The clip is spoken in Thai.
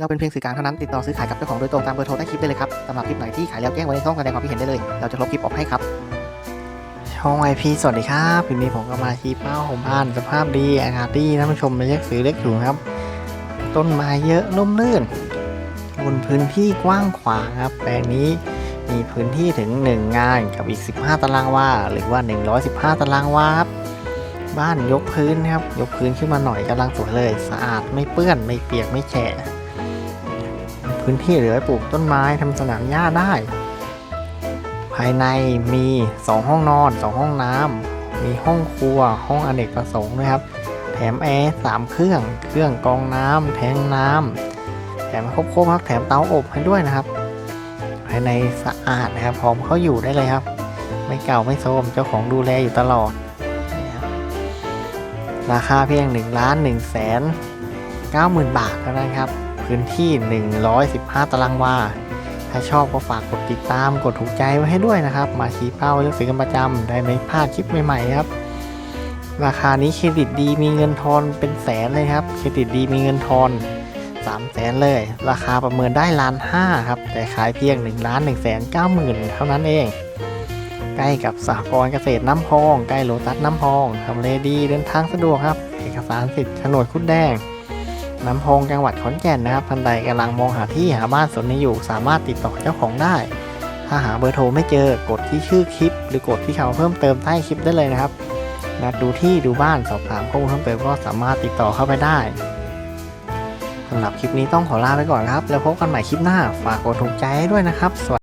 เราเป็นเพียงสื่อกลางเท่านั้นติดต่อซื้อขายกับเจ้าของโดยตรงตามเบอร์โทรใต้คลิปได้เลยครับสำหรับคลิปไหนที่ขายแล้วแจ้งไว้ในช่องแสดงความคิดเห็นได้เลย เราจะลบคลิปออกให้ครับช่องไอพีสวัสดีครับวันนี้ผมก็มาชี้เป้าผมบ้านสภาพดีอากาศดีท่านผู้ชมเล็กสือเล็กถูครับ ต้นไม้เยอะร่มรื่นบนพื้นที่กว้างขวางครับแปลงนี้มีพื้นที่ถึง 1 งานกับอีก 15 ตารางวาหรือว่า 115 ตารางวาครับบ้านยกพื้นครับ ยกพื้นขึ้นมาหน่อยกำลังสวยเลย สะอาดไม่เปื้อนไม่เปียกไม่แฉะ พื้นที่เหลือปลูกต้นไม้ทำสนามหญ้าได้ ภายในมี 2 ห้องนอน 2 ห้องน้ำมีห้องครัว ห้องอเนกประสงค์ด้วยครับ แถมแอร์สามเครื่อง เครื่องกรองน้ำแทงน้ำแถมครบครบครับแถมเตาอบให้ด้วยนะครับ ภายในสะอาดนะครับพร้อมเขาอยู่ได้เลยครับ ไม่เก่าไม่โทรมเจ้าของดูแลอยู่ตลอด ราคาเพียง1ล้าน1แสน9หมื่นบาทเท่านั้นครับ พื้นที่ 115 ตารางวา ถ้าชอบก็ฝากกดติดตามกดถูกใจไว้ให้ด้วยนะครับ มาชี้เป้าเลือกซื้อกันประจำได้ไม่พลาดคลิปใหม่ๆครับ ราคานี้เครดิตดีมีเงินทอนเป็นแสนเลยครับ เครดิตดีมีเงินทอน3แสนเลย ราคาประเมินได้ล้านห้าครับ แต่ขายเพียง1ล้าน1แสน9หมื่นเท่านั้นเอง ใกล้กับสหกรณ์เกษตรน้ำพอง ใกล้โลตัสน้ำพองทำเลดีเดินทางสะดวกครับ เอกสารสิทธิ์โฉนดคุดแดง น้ำพองจังหวัดขอนแก่นนะครับท่านใดกำลังมองหาที่หาบ้านสนนี้อยู่ สามารถติดต่อเจ้าของได้ ถ้าหาเบอร์โทรไม่เจอกดที่ชื่อคลิป หรือกดที่คำเพิ่มเติมใต้คลิปได้เลยนะครับนัดดูที่ดูบ้านสอบถามข้อมูลเพิ่มเติมก็สามารถติดต่อเข้าไปได้สำหรับคลิปนี้ต้องขอลาไปก่อนครับ แล้วพบกันใหม่คลิปหน้า ฝากกดถูกใจให้ด้วยนะครับสวัสดี